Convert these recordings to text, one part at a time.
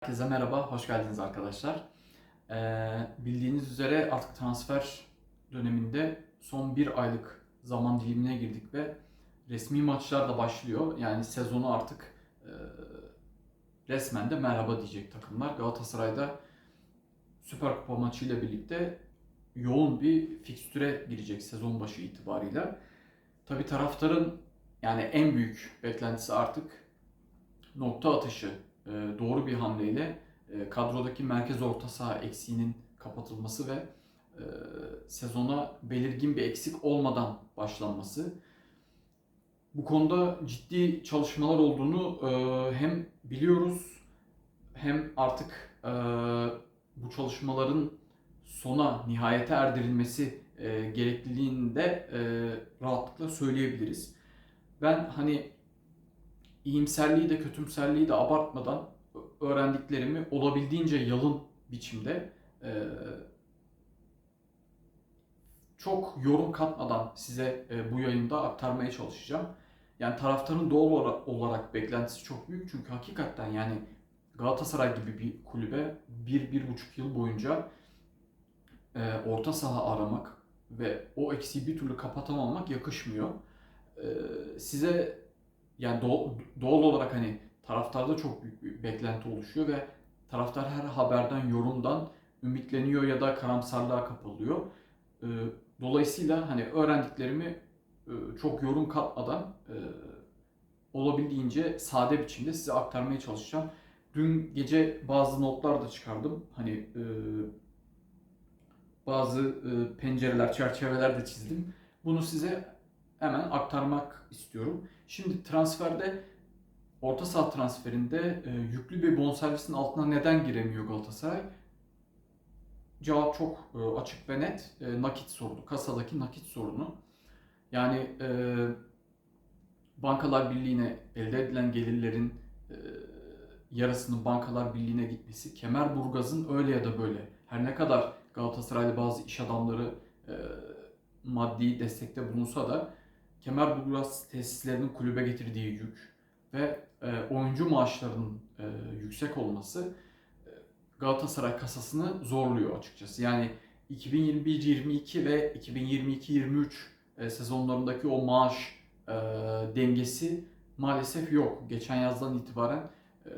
Herkese merhaba, hoş geldiniz arkadaşlar. Ee, bildiğiniz üzere artık transfer döneminde son bir aylık zaman dilimine girdik ve resmi maçlar da başlıyor. Yani sezonu artık e, resmen de merhaba diyecek takımlar. Galatasaray'da Süper Kupa maçıyla birlikte yoğun bir fikstüre girecek sezon başı itibarıyla. Tabii taraftarın yani en büyük beklentisi artık nokta atışı doğru bir hamleyle e, kadrodaki merkez orta saha eksiğinin kapatılması ve e, sezona belirgin bir eksik olmadan başlanması. Bu konuda ciddi çalışmalar olduğunu e, hem biliyoruz hem artık e, bu çalışmaların sona, nihayete erdirilmesi e, gerekliliğini de e, rahatlıkla söyleyebiliriz. Ben hani iyimserliği de kötümserliği de abartmadan öğrendiklerimi olabildiğince yalın biçimde e, çok yorum katmadan size e, bu yayında aktarmaya çalışacağım. Yani taraftarın doğal olarak, olarak beklentisi çok büyük çünkü hakikaten yani Galatasaray gibi bir kulübe bir, bir buçuk yıl boyunca e, orta saha aramak ve o eksiği bir türlü kapatamamak yakışmıyor. E, size yani doğal, olarak hani taraftarda çok büyük bir beklenti oluşuyor ve taraftar her haberden, yorumdan ümitleniyor ya da karamsarlığa kapılıyor. Ee, Dolayısıyla hani öğrendiklerimi e, çok yorum katmadan e, olabildiğince sade biçimde size aktarmaya çalışacağım. Dün gece bazı notlar da çıkardım. Hani e, bazı pencereler, çerçeveler de çizdim. Bunu size hemen aktarmak istiyorum. Şimdi transferde orta saha transferinde e, yüklü bir bonservisin altına neden giremiyor Galatasaray? Cevap çok e, açık ve net. E, nakit sorunu. Kasadaki nakit sorunu. Yani e, Bankalar Birliği'ne elde edilen gelirlerin e, yarısının Bankalar Birliği'ne gitmesi, Kemerburgaz'ın öyle ya da böyle her ne kadar Galatasaraylı bazı iş adamları e, maddi destekte bulunsa da Kemerburgaz tesislerinin kulübe getirdiği yük ve e, oyuncu maaşlarının e, yüksek olması e, Galatasaray kasasını zorluyor açıkçası. Yani 2021-22 ve 2022-23 e, sezonlarındaki o maaş e, dengesi maalesef yok. Geçen yazdan itibaren e,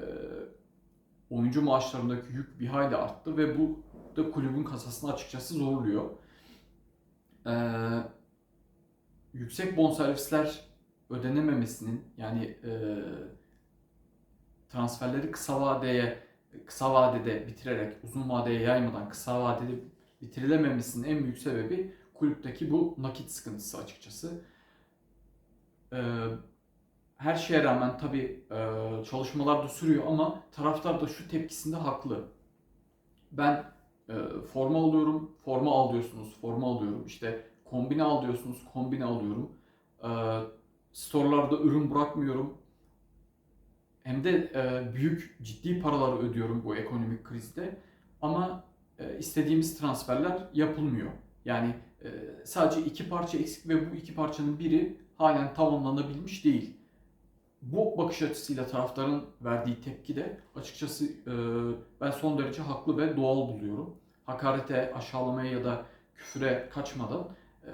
oyuncu maaşlarındaki yük bir hayli arttı ve bu da kulübün kasasını açıkçası zorluyor. Eee yüksek bonservisler ödenememesinin yani e, transferleri kısa vadeye kısa vadede bitirerek uzun vadeye yaymadan kısa vadede bitirilememesinin en büyük sebebi kulüpteki bu nakit sıkıntısı açıkçası. E, her şeye rağmen tabi e, çalışmalar da sürüyor ama taraftar da şu tepkisinde haklı. Ben e, forma alıyorum, forma alıyorsunuz, forma alıyorum. İşte Kombine al diyorsunuz, kombine alıyorum. E, storelarda ürün bırakmıyorum. Hem de e, büyük ciddi paralar ödüyorum bu ekonomik krizde. Ama e, istediğimiz transferler yapılmıyor. Yani e, sadece iki parça eksik ve bu iki parçanın biri halen tamamlanabilmiş değil. Bu bakış açısıyla taraftarın verdiği tepki de açıkçası e, ben son derece haklı ve doğal buluyorum. Hakarete, aşağılamaya ya da küfüre kaçmadan e,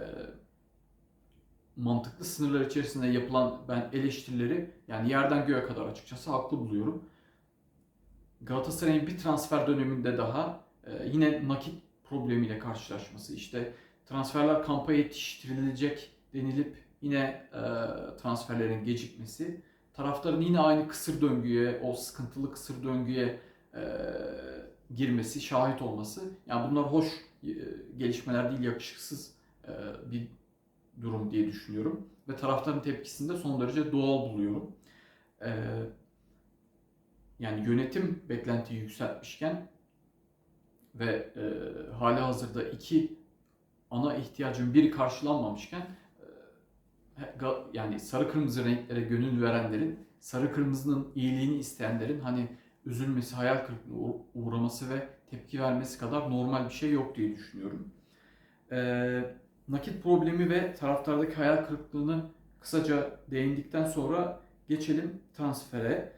mantıklı sınırlar içerisinde yapılan ben eleştirileri yani yerden göğe kadar açıkçası haklı buluyorum. Galatasaray'ın bir transfer döneminde daha e, yine nakit problemiyle karşılaşması, işte transferler kampa yetiştirilecek denilip yine e, transferlerin gecikmesi, taraftarın yine aynı kısır döngüye, o sıkıntılı kısır döngüye e, girmesi, şahit olması. Yani bunlar hoş e, gelişmeler değil, yakışıksız bir durum diye düşünüyorum. Ve taraftarın tepkisini de son derece doğal buluyorum. E, yani yönetim beklentiyi yükseltmişken ve e, hali hazırda iki ana ihtiyacın biri karşılanmamışken yani sarı kırmızı renklere gönül verenlerin, sarı kırmızının iyiliğini isteyenlerin hani üzülmesi, hayal kırıklığına uğraması ve tepki vermesi kadar normal bir şey yok diye düşünüyorum. Ee, nakit problemi ve taraftardaki hayal kırıklığını kısaca değindikten sonra geçelim transfere.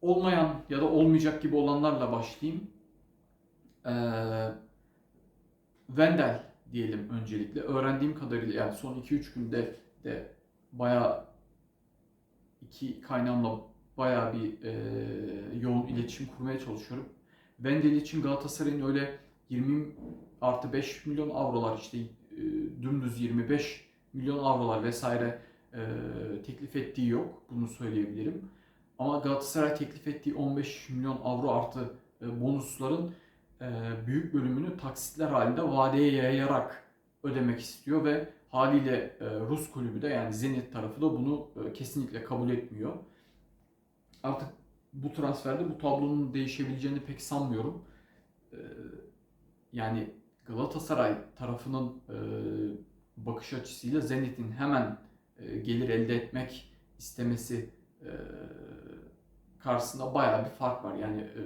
olmayan ya da olmayacak gibi olanlarla başlayayım. Ee, Vendel diyelim öncelikle. Öğrendiğim kadarıyla yani son 2-3 günde de bayağı iki kaynağımla bayağı bir e, yoğun iletişim kurmaya çalışıyorum. Vendel için Galatasaray'ın öyle 20 artı 5 milyon avrolar işte dümdüz 25 milyon avrolar vesaire e, teklif ettiği yok. Bunu söyleyebilirim. Ama Galatasaray teklif ettiği 15 milyon avro artı e, bonusların e, büyük bölümünü taksitler halinde vadeye yayarak ödemek istiyor ve haliyle e, Rus kulübü de yani Zenit tarafı da bunu e, kesinlikle kabul etmiyor. Artık bu transferde bu tablonun değişebileceğini pek sanmıyorum. E, yani Galatasaray tarafının e, bakış açısıyla Zenit'in hemen e, gelir elde etmek istemesi e, karşısında bayağı bir fark var. Yani e,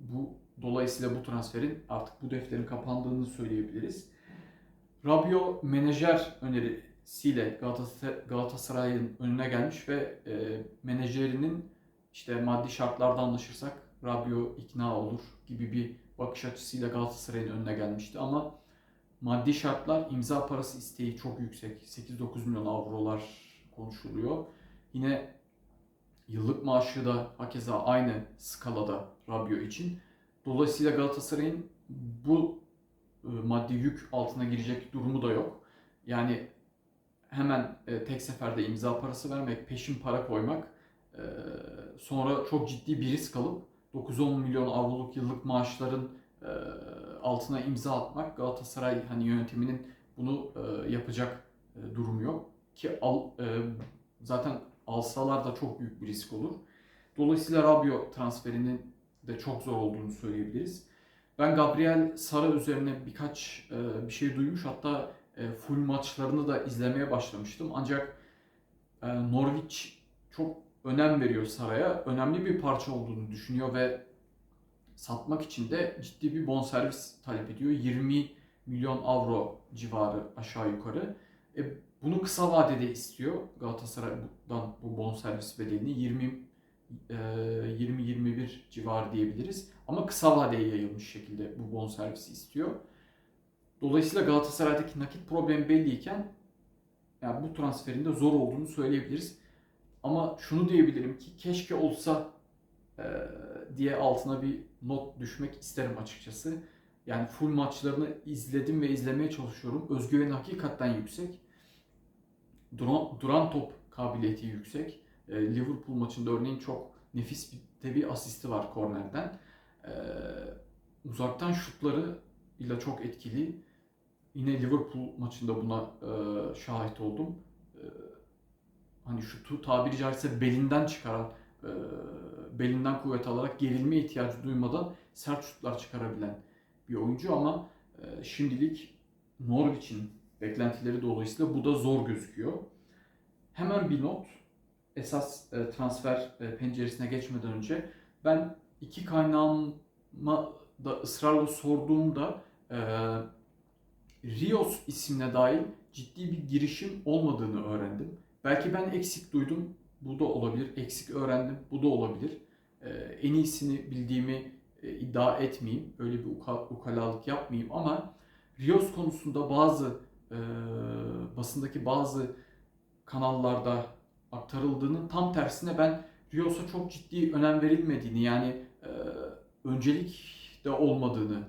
bu dolayısıyla bu transferin artık bu defterin kapandığını söyleyebiliriz. Rabio menajer önerisiyle Galatasaray- Galatasaray'ın önüne gelmiş ve e, menajerinin işte maddi şartlarda anlaşırsak Rabio ikna olur gibi bir bakış açısıyla Galatasaray'ın önüne gelmişti ama maddi şartlar imza parası isteği çok yüksek. 8-9 milyon avrolar konuşuluyor. Yine yıllık maaşı da hakeza aynı skalada Rabio için. Dolayısıyla Galatasaray'ın bu e, maddi yük altına girecek durumu da yok. Yani hemen e, tek seferde imza parası vermek, peşin para koymak, e, sonra çok ciddi bir risk alıp 9-10 milyon avroluk yıllık maaşların e, altına imza atmak Galatasaray hani yönetiminin bunu e, yapacak e, durumu yok ki al, e, zaten alsalar da çok büyük bir risk olur. Dolayısıyla Rabio transferinin de çok zor olduğunu söyleyebiliriz. Ben Gabriel Sara üzerine birkaç e, bir şey duymuş hatta e, full maçlarını da izlemeye başlamıştım. Ancak e, Norwich çok önem veriyor Sara'ya. Önemli bir parça olduğunu düşünüyor ve satmak için de ciddi bir bonservis talep ediyor. 20 milyon avro civarı aşağı yukarı. E, bunu kısa vadede istiyor Galatasaray'dan bu bonservis bedelini 20 e, 20-21 civarı diyebiliriz. Ama kısa vadeye yayılmış şekilde bu bonservisi istiyor. Dolayısıyla Galatasaray'daki nakit problemi belliyken yani bu transferin de zor olduğunu söyleyebiliriz. Ama şunu diyebilirim ki keşke olsa e, diye altına bir not düşmek isterim açıkçası. Yani full maçlarını izledim ve izlemeye çalışıyorum. Özgüveni hakikaten yüksek. Duran, duran top kabiliyeti yüksek. E, Liverpool maçında örneğin çok nefis bir, de bir asisti var kornerden. E, uzaktan şutları ile çok etkili. Yine Liverpool maçında buna e, şahit oldum. E, hani şutu tabiri caizse belinden çıkaran, e, belinden kuvvet alarak gerilme ihtiyacı duymadan sert şutlar çıkarabilen bir oyuncu ama e, şimdilik Norwich'in beklentileri dolayısıyla bu da zor gözüküyor. Hemen bir not. Esas e, transfer e, penceresine geçmeden önce ben iki kaynağıma da ısrarla sorduğumda e, Rios ismine dair ciddi bir girişim olmadığını öğrendim. Belki ben eksik duydum. Bu da olabilir. Eksik öğrendim. Bu da olabilir. E, en iyisini bildiğimi e, iddia etmeyeyim. Öyle bir uka, ukalalık yapmayayım ama Rios konusunda bazı e, basındaki bazı kanallarda aktarıldığının tam tersine ben Rios'a çok ciddi önem verilmediğini yani e, öncelik de olmadığını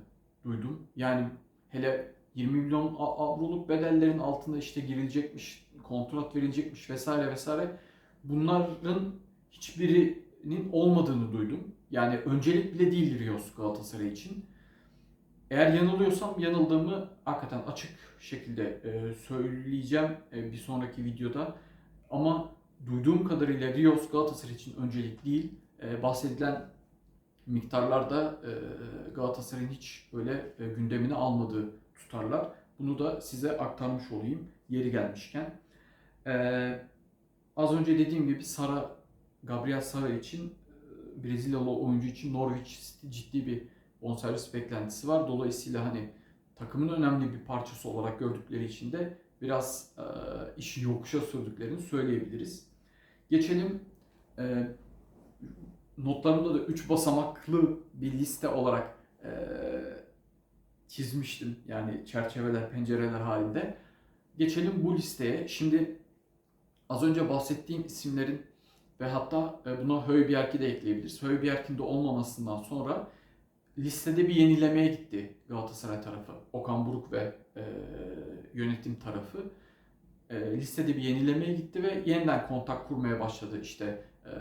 duydum. Yani hele 20 milyon avroluk bedellerin altında işte girilecekmiş, kontrat verilecekmiş vesaire vesaire. Bunların hiçbirinin olmadığını duydum. Yani öncelik bile değil Rios Galatasaray için. Eğer yanılıyorsam yanıldığımı hakikaten açık şekilde e, söyleyeceğim e, bir sonraki videoda. Ama duyduğum kadarıyla Rios Galatasaray için öncelik değil. E, bahsedilen miktarlar da e, Galatasaray'ın hiç böyle e, gündemine almadığı tutarlar. Bunu da size aktarmış olayım yeri gelmişken. E, az önce dediğim gibi Sara, Gabriel Sara için e, Brezilyalı oyuncu için Norwich ciddi bir bonservis beklentisi var. Dolayısıyla hani takımın önemli bir parçası olarak gördükleri için de biraz e, işi yokuşa sürdüklerini söyleyebiliriz. Geçelim e, notlarımda da 3 basamaklı bir liste olarak e, çizmiştim. Yani çerçeveler, pencereler halinde. Geçelim bu listeye. Şimdi az önce bahsettiğim isimlerin ve hatta e, buna Højbjerg'i de ekleyebiliriz. Højbjerg'in de olmamasından sonra listede bir yenilemeye gitti Galatasaray tarafı. Okan Buruk ve e, yönetim tarafı. E, listede bir yenilemeye gitti ve yeniden kontak kurmaya başladı işte e,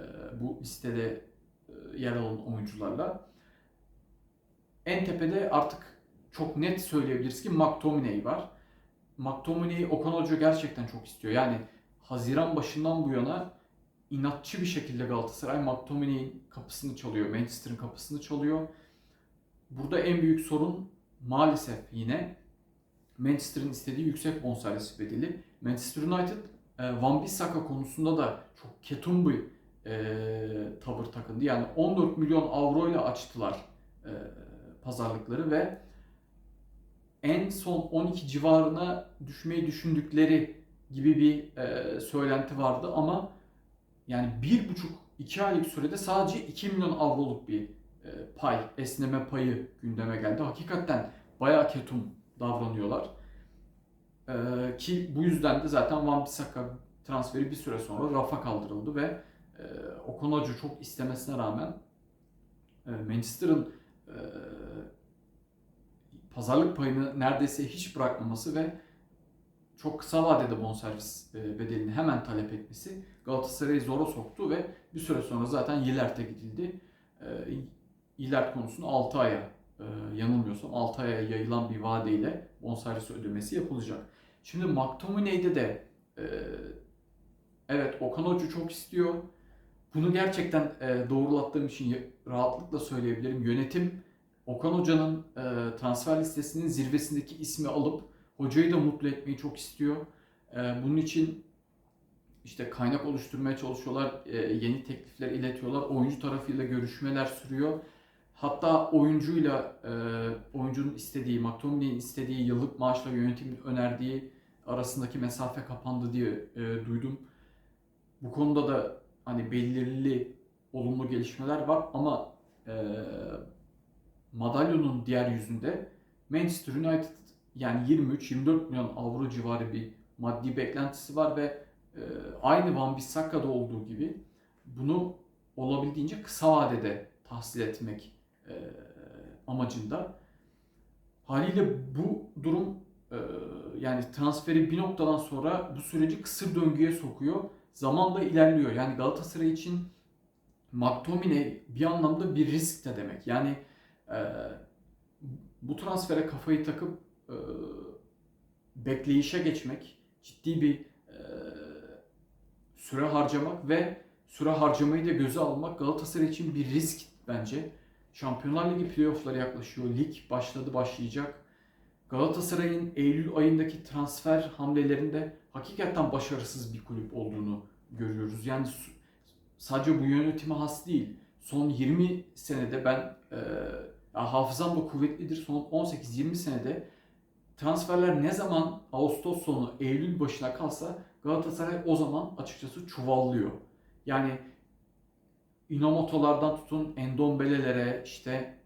bu listede e, yer alan oyuncularla. En tepede artık çok net söyleyebiliriz ki McTominay var. McTominay'i Okan Hoca gerçekten çok istiyor. Yani Haziran başından bu yana inatçı bir şekilde Galatasaray McTominay'in kapısını çalıyor. Manchester'ın kapısını çalıyor. Burada en büyük sorun maalesef yine Manchester'ın istediği yüksek bonservis bedeli. Manchester United e, Van Bissaka konusunda da çok ketum bir e, tavır takındı. Yani 14 milyon avro ile açtılar e, pazarlıkları ve en son 12 civarına düşmeyi düşündükleri gibi bir e, söylenti vardı ama yani bir buçuk iki aylık sürede sadece 2 milyon avroluk bir e, pay, esneme payı gündeme geldi. Hakikaten bayağı ketum davranıyorlar. E, ki bu yüzden de zaten Van Bissaka transferi bir süre sonra rafa kaldırıldı ve e, Okan Hoca çok istemesine rağmen e, Manchester'ın e, pazarlık payını neredeyse hiç bırakmaması ve çok kısa vadede bonservis e, bedelini hemen talep etmesi Galatasaray'ı zora soktu ve bir süre sonra zaten Yilert'e gidildi. E, Yilert konusunda 6 aya e, yanılmıyorsam 6 aya yayılan bir vadeyle bonservis ödemesi yapılacak. Şimdi McTominay'de de evet Okan Hoca çok istiyor. Bunu gerçekten doğrulattığım için rahatlıkla söyleyebilirim. Yönetim Okan Hoca'nın transfer listesinin zirvesindeki ismi alıp hocayı da mutlu etmeyi çok istiyor. Bunun için işte kaynak oluşturmaya çalışıyorlar, yeni teklifler iletiyorlar, oyuncu tarafıyla görüşmeler sürüyor. Hatta oyuncuyla oyuncunun istediği, McTominay'in istediği yıllık maaşla yönetimin önerdiği arasındaki mesafe kapandı diye duydum. Bu konuda da hani belirli olumlu gelişmeler var ama madalyonun diğer yüzünde Manchester United yani 23-24 milyon avro civarı bir maddi beklentisi var ve e, aynı Van Bissaka'da olduğu gibi bunu olabildiğince kısa vadede tahsil etmek e, amacında. Haliyle bu durum e, yani transferi bir noktadan sonra bu süreci kısır döngüye sokuyor. Zamanla ilerliyor. Yani Galatasaray için McTominay bir anlamda bir risk de demek. Yani e, bu transfere kafayı takıp e, bekleyişe geçmek, ciddi bir e, süre harcamak ve süre harcamayı da göze almak Galatasaray için bir risk bence. Şampiyonlar Ligi playoff'ları yaklaşıyor. Lig başladı, başlayacak. Galatasaray'ın Eylül ayındaki transfer hamlelerinde hakikaten başarısız bir kulüp olduğunu görüyoruz. Yani sadece bu yönetime has değil. Son 20 senede ben e, hafızam da kuvvetlidir. Son 18-20 senede transferler ne zaman Ağustos sonu, Eylül başına kalsa Galatasaray o zaman açıkçası çuvallıyor. Yani Inamoto'lardan tutun Endombele'lere, işte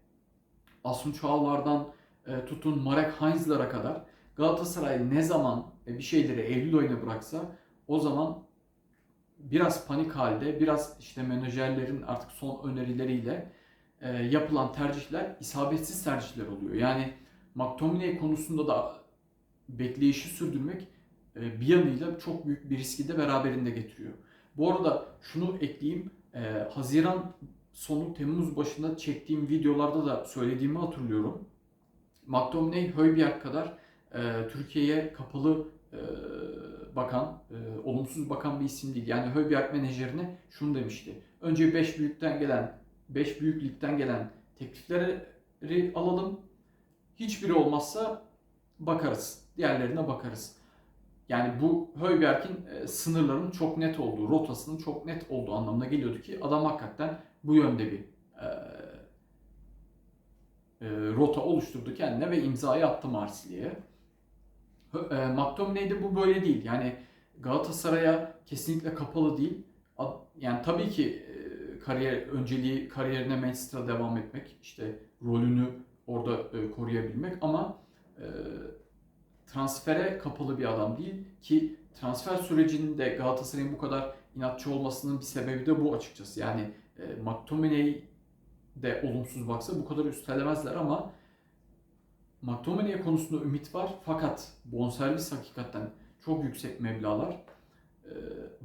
Asun Çağlar'dan e, tutun Marek Heinz'lara kadar Galatasaray ne zaman e, bir şeyleri Eylül ayına bıraksa o zaman biraz panik halde, biraz işte menajerlerin artık son önerileriyle e, yapılan tercihler isabetsiz tercihler oluyor. Yani McTominay konusunda da bekleyişi sürdürmek e, bir yanıyla çok büyük bir riski de beraberinde getiriyor. Bu arada şunu ekleyeyim. E, Haziran sonu Temmuz başında çektiğim videolarda da söylediğimi hatırlıyorum. McTominay Højbjerg kadar e, Türkiye'ye kapalı bakan, olumsuz bakan bir isim değil. Yani Højbjerg menajerine şunu demişti. Önce 5 büyükten gelen, 5 büyük gelen teklifleri alalım. Hiçbiri olmazsa bakarız. Diğerlerine bakarız. Yani bu Højbjerg'in e, sınırlarının çok net olduğu, rotasının çok net olduğu anlamına geliyordu ki adam hakikaten bu yönde bir e, e, rota oluşturdu kendine ve imzayı attı Marsilya'ya. E, McTominay'de bu böyle değil. Yani Galatasaray'a kesinlikle kapalı değil. Yani tabii ki e, kariyer önceliği kariyerine Manchester'a devam etmek, işte rolünü orada e, koruyabilmek ama e, transfere kapalı bir adam değil ki transfer sürecinde Galatasaray'ın bu kadar inatçı olmasının bir sebebi de bu açıkçası. Yani e, McTominay de olumsuz baksa bu kadar üstelemezler ama McTominay konusunda ümit var fakat bonservis hakikaten çok yüksek meblağlar. E,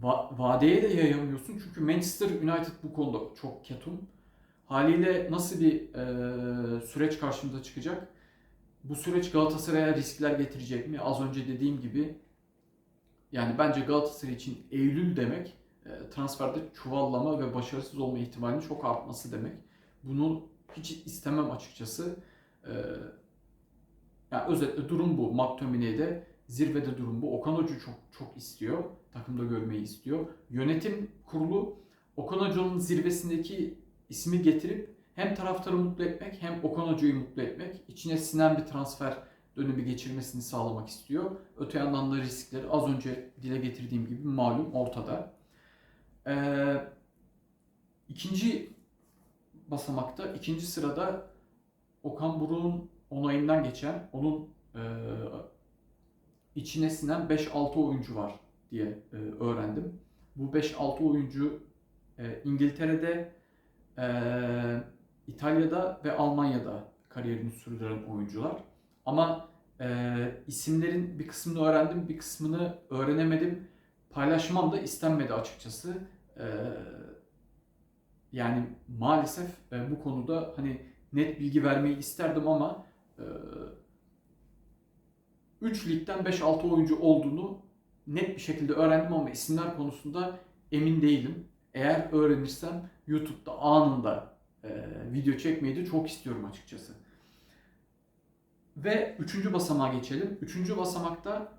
va- vadeye de yayamıyorsun çünkü Manchester United bu konuda çok ketum. Haliyle nasıl bir e, süreç karşımıza çıkacak? Bu süreç Galatasaray'a riskler getirecek mi? Az önce dediğim gibi yani bence Galatasaray için Eylül demek e, transferde çuvallama ve başarısız olma ihtimalinin çok artması demek. Bunu hiç istemem açıkçası. E, yani özetle durum bu. McTominay'de zirvede durum bu. Okan Hoca çok çok istiyor. Takımda görmeyi istiyor. Yönetim kurulu Okan Hoca'nın zirvesindeki ismi getirip hem taraftarı mutlu etmek hem Okan Hoca'yı mutlu etmek, içine sinen bir transfer dönemi geçirmesini sağlamak istiyor. Öte yandan da riskleri az önce dile getirdiğim gibi malum ortada. Ee, ikinci basamakta, ikinci sırada Okan Buruk'un onayından geçen, onun e, içine sinen 5-6 oyuncu var diye e, öğrendim. Bu 5-6 oyuncu e, İngiltere'de, e, İtalya'da ve Almanya'da kariyerini sürdüren oyuncular. Ama e, isimlerin bir kısmını öğrendim, bir kısmını öğrenemedim. Paylaşmam da istenmedi açıkçası. E, yani maalesef e, bu konuda hani net bilgi vermeyi isterdim ama e, 3 ligden 5-6 oyuncu olduğunu net bir şekilde öğrendim ama isimler konusunda emin değilim. Eğer öğrenirsem YouTube'da anında e, video çekmeyi de çok istiyorum açıkçası. Ve üçüncü basamağa geçelim. Üçüncü basamakta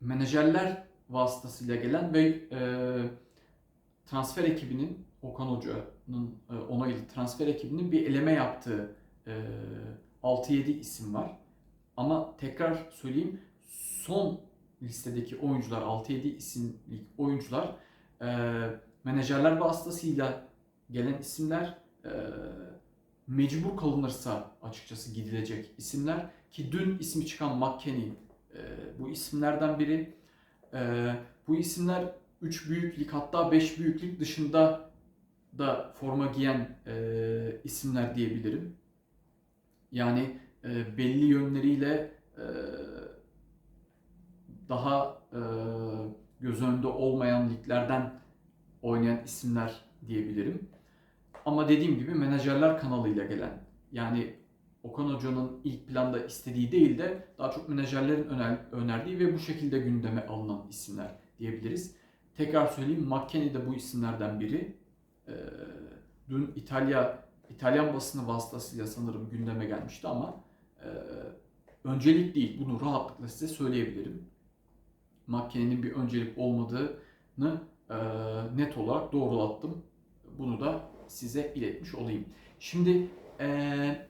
menajerler vasıtasıyla gelen ve e, transfer ekibinin Okan Hoca'nın e, onaylı transfer ekibinin bir eleme yaptığı e, 6-7 isim var. Ama tekrar söyleyeyim son listedeki oyuncular 6-7 isimlik oyuncular e, menajerler vasıtasıyla gelen isimler e, mecbur kalınırsa açıkçası gidilecek isimler ki dün ismi çıkan McKennie e, bu isimlerden biri. E, bu isimler 3 büyük lig hatta 5 büyük lig dışında da forma giyen e, isimler diyebilirim. Yani e, belli yönleriyle e, daha e, göz önünde olmayan liglerden oynayan isimler diyebilirim. Ama dediğim gibi menajerler kanalıyla gelen yani Okan Hoca'nın ilk planda istediği değil de daha çok menajerlerin öner, önerdiği ve bu şekilde gündeme alınan isimler diyebiliriz. Tekrar söyleyeyim McKennie de bu isimlerden biri. Ee, dün İtalya İtalyan basını vasıtasıyla sanırım gündeme gelmişti ama e, öncelik değil. Bunu rahatlıkla size söyleyebilirim. McKennie'nin bir öncelik olmadığını net olarak doğrulattım. Bunu da size iletmiş olayım. Şimdi e,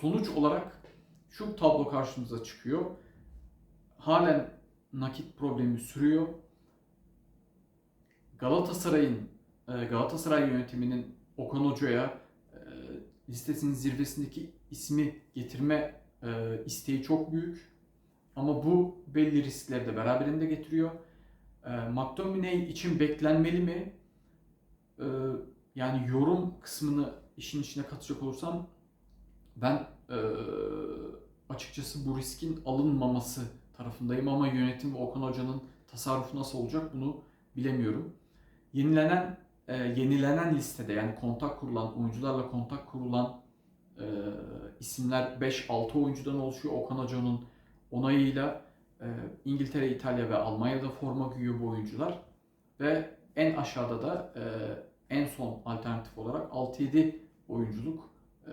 sonuç olarak şu tablo karşımıza çıkıyor. Halen nakit problemi sürüyor. Galatasaray'ın e, Galatasaray yönetiminin Okan Hoca'ya listesinin zirvesindeki ismi getirme isteği çok büyük. Ama bu belli riskleri de beraberinde getiriyor. McTominay için beklenmeli mi? Yani yorum kısmını işin içine katacak olursam ben açıkçası bu riskin alınmaması tarafındayım ama yönetim ve Okan Hoca'nın tasarrufu nasıl olacak bunu bilemiyorum. Yenilenen e, yenilenen listede yani kontak kurulan oyuncularla kontak kurulan e, isimler 5-6 oyuncudan oluşuyor. Okan Hoca'nın onayıyla e, İngiltere, İtalya ve Almanya'da forma giyiyor bu oyuncular. Ve en aşağıda da e, en son alternatif olarak 6-7 oyunculuk e,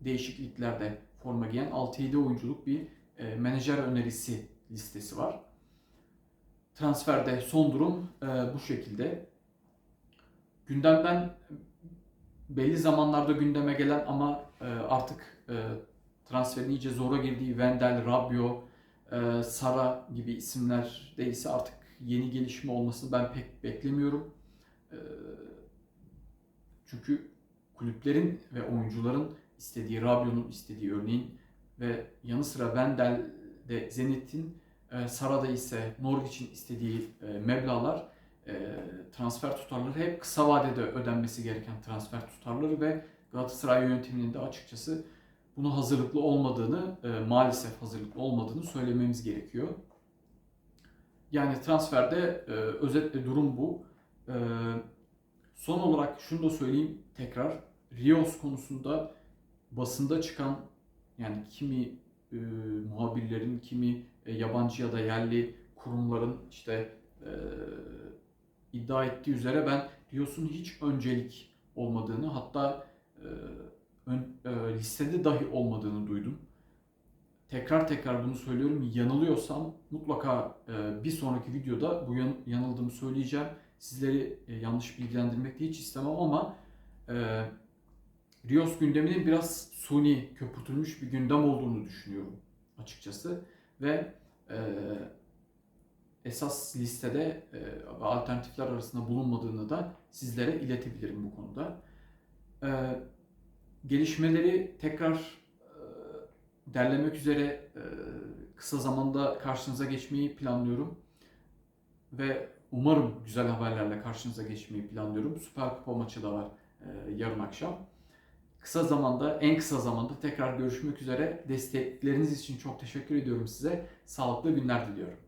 değişikliklerde forma giyen 6-7 oyunculuk bir e, menajer önerisi listesi var. Transferde son durum bu şekilde. Gündemden belli zamanlarda gündeme gelen ama artık transferin iyice zora girdiği Wendel, Rabiot, e, Sara gibi isimler değilse artık yeni gelişme olmasını ben pek beklemiyorum. E, çünkü kulüplerin ve oyuncuların istediği, Rabiot'un istediği örneğin ve yanı sıra Wendel'de Zenit'in, e, Sara'da ise Norwich'in istediği e, meblağlar, e, transfer tutarları hep kısa vadede ödenmesi gereken transfer tutarları ve Galatasaray yönetiminin de açıkçası buna hazırlıklı olmadığını, e, maalesef hazırlıklı olmadığını söylememiz gerekiyor. Yani transferde e, özetle durum bu. E, son olarak şunu da söyleyeyim tekrar. Rios konusunda basında çıkan yani kimi e, muhabirlerin, kimi e, yabancı ya da yerli kurumların işte e, iddia ettiği üzere ben Rios'un hiç öncelik olmadığını hatta e, ön, e, listede dahi olmadığını duydum. Tekrar tekrar bunu söylüyorum. Yanılıyorsam mutlaka e, bir sonraki videoda bu yan- yanıldığımı söyleyeceğim. Sizleri e, yanlış bilgilendirmek de hiç istemem ama e, Rios gündeminin biraz suni, köpürtülmüş bir gündem olduğunu düşünüyorum açıkçası. Ve e, esas listede ve alternatifler arasında bulunmadığını da sizlere iletebilirim bu konuda. E, gelişmeleri tekrar e, derlemek üzere e, kısa zamanda karşınıza geçmeyi planlıyorum. Ve umarım güzel haberlerle karşınıza geçmeyi planlıyorum. Süper Kupa maçı da var e, yarın akşam. Kısa zamanda, en kısa zamanda tekrar görüşmek üzere. Destekleriniz için çok teşekkür ediyorum size. Sağlıklı günler diliyorum.